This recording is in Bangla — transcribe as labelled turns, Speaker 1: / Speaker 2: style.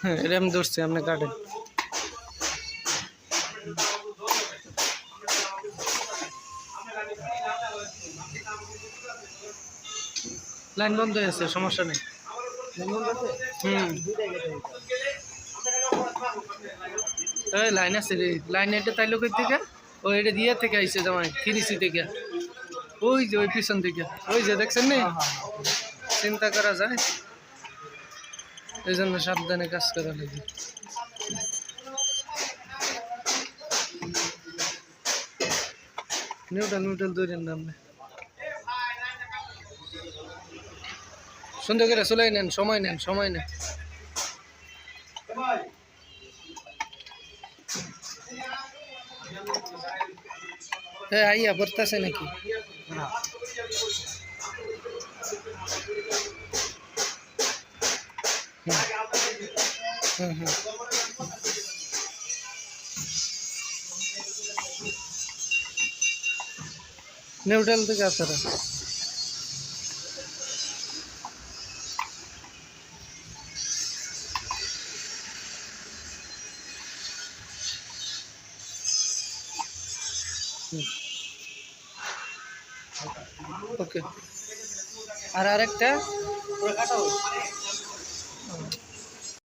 Speaker 1: হ্যাঁ এটা আমি ধরছি আপনি কাটেন লাইন বন্ধ হয়ে হয়েছে সমস্যা নেই। হুম। এই লাইন আছে রে লাইন এটা তাইলো কই থেকে? ও এটা দিয়ে থেকে আইছে জামাই থ্রিসি থেকে। ওই যে ওই পিছন থেকে ওই যে দেখছেন নি? চিন্তা করা যায়। এই জন্য সাবধানে কাজ করা লাগে। নিউটন নিউটন দৌড়েন নাম সুন্দর করে চলাই নেন, সময় নেন সময় নেন। হ্যাঁ আইয়া পড়তেছে নাকি? হুম হুম নিউট্রাল থেকে আপনারা ওকে আর আরেকটা